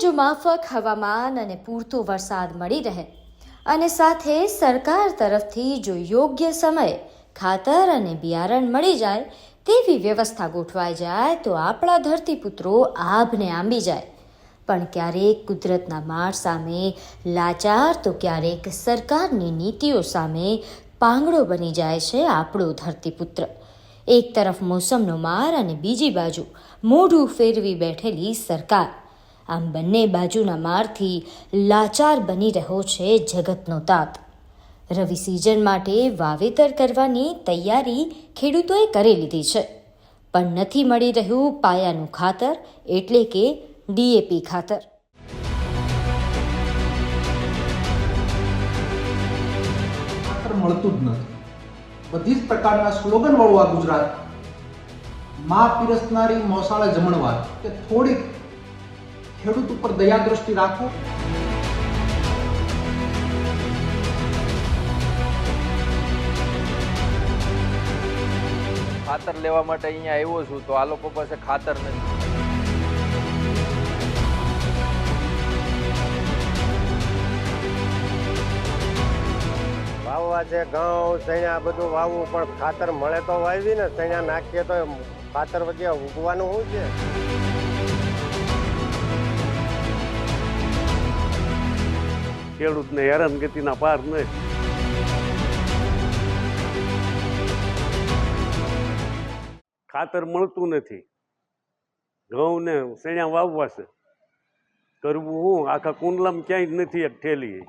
જો માફક હવામાન અને પૂરતો વરસાદ મળી રહે. અને સાથે સરકાર તરફથી જો યોગ્ય સમયે ખાતર અને બિયારણ મળી જાય, તેવી વ્યવસ્થા ગોઠવાઈ જાય, તો આપણા ધરતીપુત્રો આભને આંબી જાય. પણ ક્યારેક કુદરતના માર સામે લાચાર, તો ક્યારેક સરકારની નીતિઓ સામે પાંગડો બની જાય છે આપણો ધરતીપુત્ર. એક તરફ મોસમનો માર અને બીજી બાજુ મોઢું ફેરવી બેઠેલી સરકાર. આમ બંને બાજુના મારથી લાચાર બની રહ્યો છે જગતનો તાત. રવિ સિઝન માટે વાવેતર કરવાની તૈયારી ખેડૂતોએ કરી લીધી છે. પણ નથી મળી રહ્યું પાયાનું ખાતર એટલે કે ડીએપી ખાતર. મળતું જ નથી. બધી જ પ્રકારના સ્લોગન વાળું આ ગુજરાત. માં પીરસનારી મોસાળા જમણવાર કે થોડીક ખેડૂત ઉપર દયા દ્રષ્ટિ રાખો. ખાતર લેવા માટે અહીંયા આવ્યો છું તો આ લોકો પાસે ખાતર નથી. વાવવા છે ઘઉં ચણ્યા બધું વાવવું પણ ખાતર મળે તો વાવી ને ચણ્યા નાખીએ તો ખાતર વગેરે ઉગવાનું શું છે? ખેડૂતને હેરાનગતિના પાર નહીં ખાતર મળતું નથી. ઘઉં ને શેણા વાવવા છે. કરવું હું? આખા કુંડલામાં ક્યાંય જ નથી એક ઠેલી.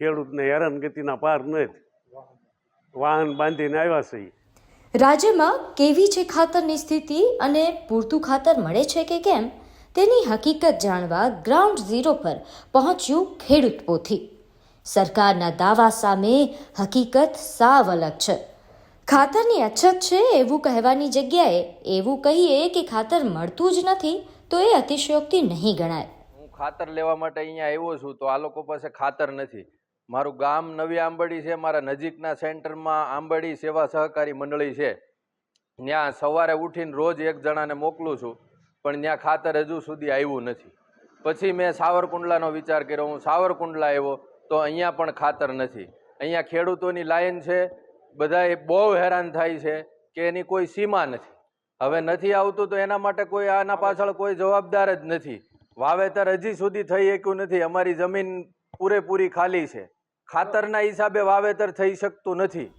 ખેડૂતને હેરાનગતિના પાર નથી વાહન બાંધીને આવ્યા છે. રાજ્યમાં કેવી છે ખાતરની સ્થિતિ અને પૂરતું ખાતર મળે છે કે કેમ? તેની હકીકત જાણવા ગ્રાઉન્ડ ઝીરો પર પહોંચ્યું ખેડૂત પોથી. સરકારના દાવા સામે હકીકત સાવ અલગ છે. ખાતરની અછત છે એવું કહેવાની જગ્યાએ એવું કહીએ કે ખાતર મળતું જ નથી તો એ અતિશયોક્તિ નહીં ગણાય. હું ખાતર લેવા માટે અહીંયા આવ્યો છું તો આ લોકો પાસે ખાતર નથી. મારું ગામ નવી આંબડી છે, મારા નજીકના સેન્ટરમાં આંબડી સેવા સહકારી મંડળી છે. ત્યાં સવારે ઉઠીને રોજ એક જણાને મોકલું છું. પણ ત્યાં ખાતર હજુ સુધી આવ્યું નથી. પછી મેં સાવરકુંડલાનો વિચાર કર્યો. હું સાવરકુંડલા આવ્યો તો અહીંયા પણ ખાતર નથી. અહીંયા ખેડૂતોની લાઈન છે. બધાએ બહુ હેરાન થાય છે કે એની કોઈ સીમા નથી. હવે નથી આવતું તો એના માટે કોઈ આના પાછળ કોઈ જવાબદાર જ નથી. વાવેતર હજી સુધી થઈ શક્યું નથી. અમારી જમીન પૂરેપૂરી ખાલી છે. ખાતરના હિસાબે વાવેતર થઈ શકતું નથી.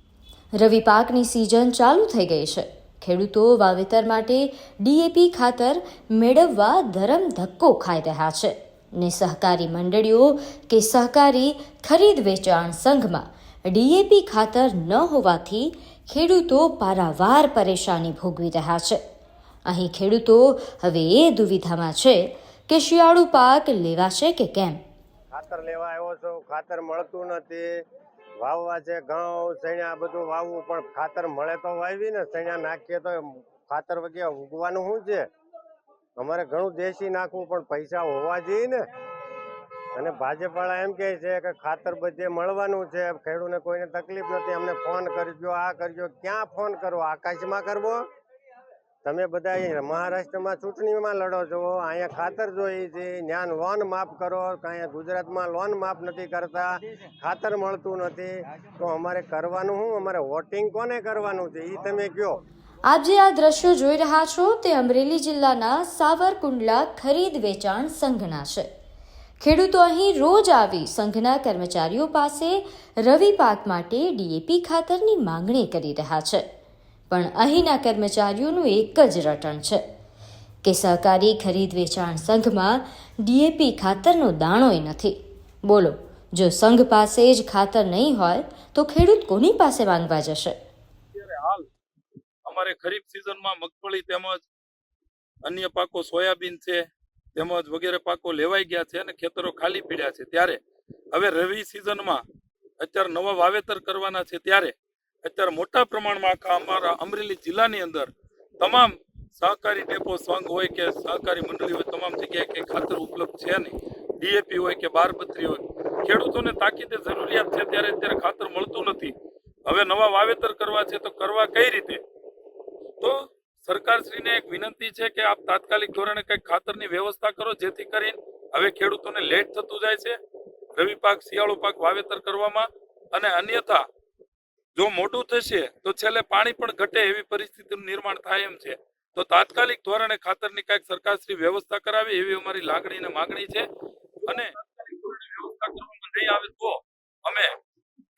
રવિ પાકની સિઝન ચાલુ થઈ ગઈ છે. ખેડૂતો વાવેતર માટે ડીએપી ખાતર મેળવવા ધરમ ધક્કો ખાઈ રહ્યા છે ને સહકારી મંડળીઓ કે સહકારી ખરીદ વેચાણ સંઘમાં ડીએપી ખાતર ન હોવાથી ખેડૂતો પારાવાર પરેશાની ભોગવી રહ્યા છે. અહીં ખેડૂતો હવે એ દુવિધામાં છે કે શિયાળુ પાક લેવાશે કે કેમ? ખાતર લેવા આવ્યો છો. ખાતર મળતું નથી. વાવવા છે, ઘઉં ચણ્યા બધું વાવવું, પણ ખાતર મળે તો વાવી ને ચણ્યા નાખીએ તો ખાતર વગેરે ઉગવાનું શું છે? અમારે ઘણું દેશી નાખવું, પણ પૈસા હોવા જોઈએ ને. અને ભાજપવાળા એમ કહે છે કે ખાતર બધે મળવાનું છે ખેડૂતને કોઈને તકલીફ નથી, અમને ફોન કરજો, આ કરજો, ક્યાં ફોન કરવો આકાશમાં કરવો? તમે બધા મહારાષ્ટ્રમાં ચૂંટણીમાં લડો છો, અહીંયા ખાતર જોઈએ છે, જ્ઞાન લોન માફ કરો અહીંયા ગુજરાતમાં લોન માફ નથી કરતા, ખાતર મળતું નથી. તો અમારે કરવાનું શું? અમારે વોટિંગ કોને કરવાનું છે? એ તમે કયો આપ જે આ દ્રશ્યો જોઈ રહ્યા છો તે અમરેલી જિલ્લાના સાવરકુંડલા ખરીદ વેચાણ સંઘના છે. ખેડૂતો અહીં રોજ આવી સંઘના કર્મચારીઓ પાસે રવિ પાક માટે ડીએપી ખાતરની માંગણી કરી રહ્યા છે. પણ અહીંના કર્મચારીઓનું એક જ રટણ છે. કે સહકારી ખરીદ વેચાણ સંઘમાં ડીએપી ખાતરનો દાણોય નથી. બોલો, જો સંઘ પાસે જ ખાતર નહીં હોય, તો ખેડૂત કોની પાસે માંગવા જશે? હાલ અમારે ખરીફ સિઝનમાં મગફળી તેમજ અન્ય પાકો સોયાબીન છે, તેમજ વગેરે પાકો લેવાઈ ગયા છે અને ખેતરો ખાલી પડ્યા છે. ત્યારે હવે રવિ સિઝનમાં અત્યારે નવા વાવેતર કરવાના છે. ત્યારે અત્યારે મોટા પ્રમાણમાં અમારા અમરેલી જિલ્લાની અંદર તમામ સહકારી ડેપો સંઘ હોય કે સહકારી મંડળી હોય, તમામ જગ્યાએ કંઈ ખાતર ઉપલબ્ધ છે નહીં. ડીએપી હોય કે બારબત્રી હોય. ખેડૂતોને તાકીદે જરૂરિયાત છે ત્યારે અત્યારે ખાતર મળતું નથી. હવે નવા વાવેતર કરવા છે તો કરવા કઈ રીતે? તો સરકારશ્રીને એક વિનંતી છે કે આપ તાત્કાલિક ધોરણે કંઈક ખાતરની વ્યવસ્થા કરો જેથી કરીને હવે ખેડૂતોને લેટ થતું જાય છે. રવિ પાક, શિયાળો પાક વાવેતર કરવામાં અને અન્યથા જો મોટું થશે, તો છેલ્લે પાણી પણ ઘટે એવી પરિસ્થિતિનું નિર્માણ થાય એમ છે. તો તાત્કાલિક ધોરણે ખાતરની કાંઈક સરકારશ્રી વ્યવસ્થા કરાવે એવી અમારી લાગણી અને માગણી છે. અને નહીં આવે તો અમે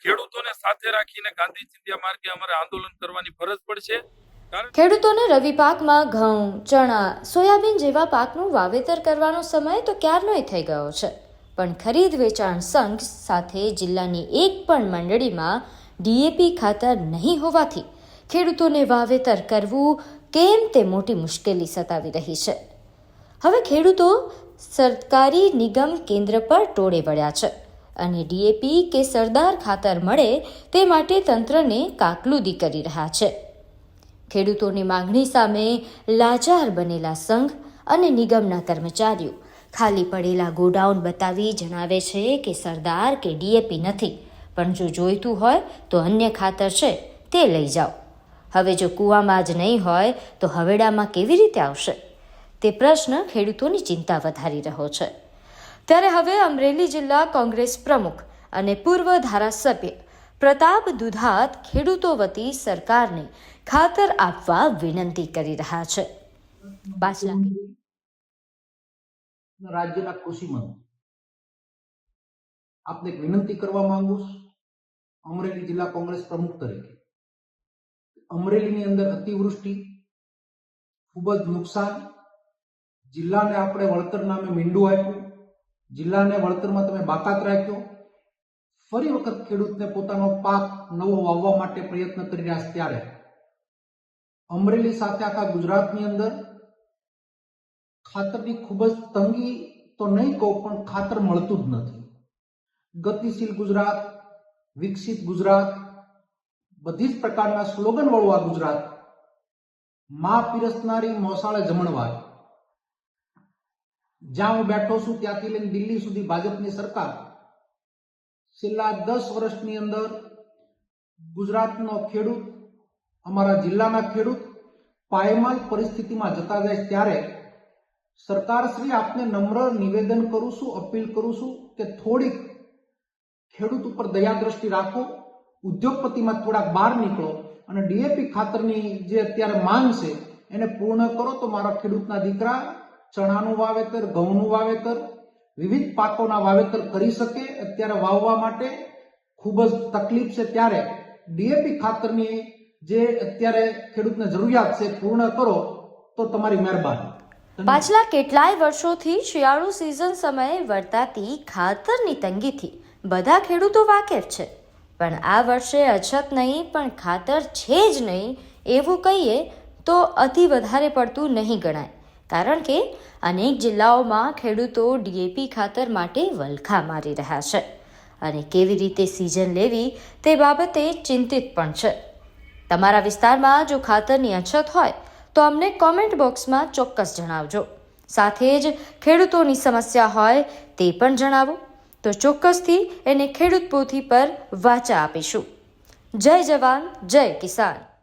ખેડૂતોને સાથે રાખીને ગાંધી ચિંધ્યા માર્ગે અમારે આંદોલન કરવાની ફરજ પડશે. ખેડૂતોને રવિ પાકમાં ઘઉં, ચણા, સોયાબીન જેવા પાકનું વાવેતર કરવાનો સમય તો ક્યારનોય થઈ ગયો છે. પણ ખરીદ વેચાણ સંઘ સાથે જિલ્લાની એક પણ મંડળીમાં ડીએપી ખાતર નહીં હોવાથી ખેડૂતોને વાવેતર કરવું કેમ તે મોટી મુશ્કેલી સતાવી રહી છે. હવે ખેડૂતો સરકારી નિગમ કેન્દ્ર પર ટોળે વળ્યા છે અને ડીએપી કે સરદાર ખાતર મળે તે માટે તંત્રને કાકલુદી કરી રહ્યા છે. ખેડૂતોની માંગણી સામે લાચાર બનેલા સંઘ અને નિગમના કર્મચારીઓ ખાલી પડેલા ગોડાઉન બતાવી જણાવે છે કે સરદાર કે ડીએપી નથી. પણ જો જોઈતું હોય તો અન્ય ખાતર છે તે લઈ જાઓ. હવે જો કૂવામાં જ નહીં હોય તો હવેડામાં કેવી રીતે આવશે? તે પ્રશ્ન ખેડૂતોની ચિંતા વધારી રહ્યો છે. ત્યારે હવે અમરેલી જિલ્લા કોંગ્રેસ પ્રમુખ અને પૂર્વ ધારાસભ્ય પ્રતાપ દુધાત ખેડૂતો વતી સરકારને ખાતર આપવા વિનંતી કરી રહ્યા છે. પાછલા રાજ્યના કૃષિ મંત્રી. આપને વિનંતી કરવા માંગુ છું. અમરેલી જિલ્લા કોંગ્રેસ પ્રમુખ તરીકે. અમરેલીની અંદર અતિવૃષ્ટિ, ખૂબ જ નુકસાન. જિલ્લાને આપણે વળતર નામે મીંડું આપ્યું. જિલ્લાને વળતરમાં તમે બાકાત રાખ્યો. ફરી વખત ખેડૂતને પોતાનો પાક નવો વાવવા માટે પ્રયત્ન કરી રહ્યા ત્યારે. અમરેલી સાથે આખા ગુજરાતની અંદર ખાતરની ખૂબ જ તંગી તો નહીં કહું પણ ખાતર મળતું જ નથી. ગતિશીલ ગુજરાત વિકસિત ગુજરાત, બધી જ પ્રકારના સ્લોગન વાળું આ ગુજરાત, માં પીરસનારી મોસાળે જમણવાર જ્યાં હું બેઠો છું ત્યાંથી લઈને દિલ્હી સુધી ભાજપની સરકાર. છેલ્લા દસ વર્ષની અંદર ગુજરાતનો ખેડૂત, અમારા જિલ્લાના ખેડૂત, પાયમાલ પરિસ્થિતિમાં જતા જાય ત્યારે સરકારશ્રી આપને નમ્ર નિવેદન કરું છું, અપીલ કરું છું કે થોડીક ખેડૂત ઉપર દયા દ્રષ્ટિ રાખો, ઉદ્યોગપતિમાં થોડાક બહાર નીકળો અને ડીએપી ખાતરની જે અત્યારે માંગ છે એને પૂર્ણ કરો તો મારા ખેડૂતના દીકરા ચણાનું વાવેતર, ઘઉંનું વાવેતર, વિવિધ પાકોના વાવેતર કરી શકે. અત્યારે વાવવા માટે ખૂબ જ તકલીફ છે ત્યારે ડીએપી ખાતરની જે અત્યારે ખેડૂતને જરૂરિયાત છે પૂર્ણ કરો તો તમારી મહેરબાની. પાછલા કેટલાય વર્ષોથી શિયાળુ સિઝન સમયે વર્તાતી ખાતરની તંગીથી બધા ખેડૂતો વાકેફ છે. પણ આ વર્ષે અછત નહીં, પણ ખાતર છે જ નહીં, એવું કહીએ તો અતિ વધારે પડતું નહીં ગણાય. કારણ કે અનેક જિલ્લાઓમાં ખેડૂતો ડીએપી ખાતર માટે વલખા મારી રહ્યા છે. અને કેવી રીતે સિઝન લેવી તે બાબતે ચિંતિત પણ છે. તમારા વિસ્તારમાં જો ખાતરની અછત હોય, તો અમને કોમેન્ટ બોક્સમાં ચોક્કસ જણાવજો. સાથે જ ખેડૂતોની સમસ્યા હોય તે પણ જણાવો. તો ચોક્કસથી એને ખેડૂત પોથી પર વાચા આપીશું. જય જવાન જય કિસાન.